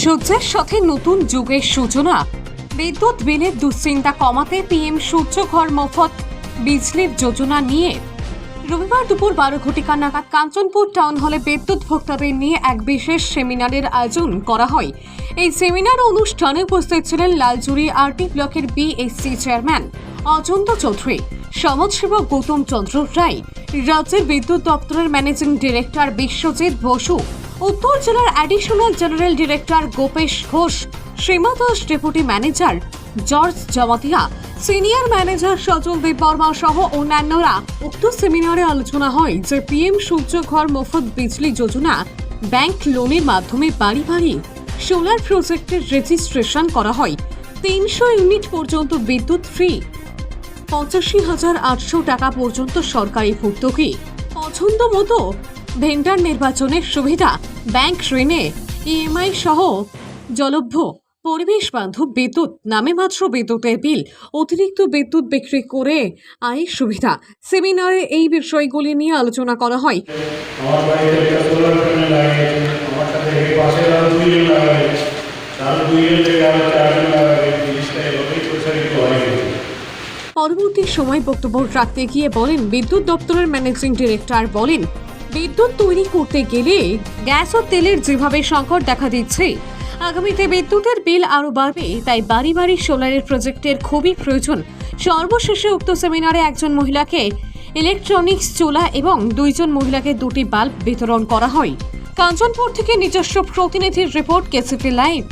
সূর্যের সাথে নতুন যুগের সূচনা। বিদ্যুৎ বিলের দুশ্চিন্তা কমাতে পিএম সূর্যঘর মফত, বিজলির যোজনা নিয়ে। রবিবার দুপুর বারো ঘটিকা নাগাদ কাঞ্চনপুর টাউন হলে বিদ্যুৎ ভোক্তাদের নিয়ে এক বিশেষ সেমিনারের আয়োজন করা হয়। এই সেমিনার অনুষ্ঠানে উপস্থিত ছিলেন লালজুড়ি আরটি ব্লকের বিএসসি চেয়ারম্যান অজন্ত চৌধুরী, সমাজসেবক গৌতম চন্দ্র রায়, রাজ্যের বিদ্যুৎ দপ্তরের ম্যানেজিং ডিরেক্টর বিশ্বজিৎ বসু উত্তর জেলার additional general director Gopesh Ghosh Seema deputy manager George Jamatia senior manager Sajal Debbarma সহ অন্যান্যরা উক্ত সেমিনারে আলোচনা হয় যে পিএম সূর্য ঘর মফত বিজলি যোজনা ব্যাংক লোনের মাধ্যমে বাড়ি বাড়ি সোলার প্রজেক্টের রেজিস্ট্রেশন করা হয়। তিনশো ইউনিট পর্যন্ত বিদ্যুৎ ফ্রি পঁচাশি হাজার আটশো টাকা পর্যন্ত সরকারি ভর্তুকি। পছন্দ মতো ভেন্ডার নির্বাচনের সুবিধা ব্যাংক ঋণে ইএমআই সহ জলভ্য পরিবেশ বান্ধব বিদ্যুৎ নামে মাত্র বিদ্যুতের বিল অতিরিক্ত বিদ্যুৎ বিক্রি করে আয়ের সুবিধা। সেমিনারে এই বিষয়গুলি নিয়ে আলোচনা করা হয়। হয়। পরবর্তী সময় বক্তব্য রাখতে গিয়ে বলেন বিদ্যুৎ দপ্তরের ম্যানেজিং ডিরেক্টর বলেন বিদ্যুৎ তৈরি করতে গেলে গ্যাস ও তেলের যেভাবে সংকট দেখা দিচ্ছে, আগামীতে বিদ্যুতের বিল আরও বাড়বে, তাই বাড়ি বাড়ি সোলারের প্রজেক্টের খুবই প্রয়োজন। সর্বশেষে উক্ত সেমিনারে একজন মহিলাকে ইলেকট্রনিক্স চুলা এবং দুইজন মহিলাকে দুটি বাল্ব বিতরণ করা হয়। কাঞ্চনপুর থেকে নিজস্ব প্রতিনিধির রিপোর্ট কেসিপি লাইভ।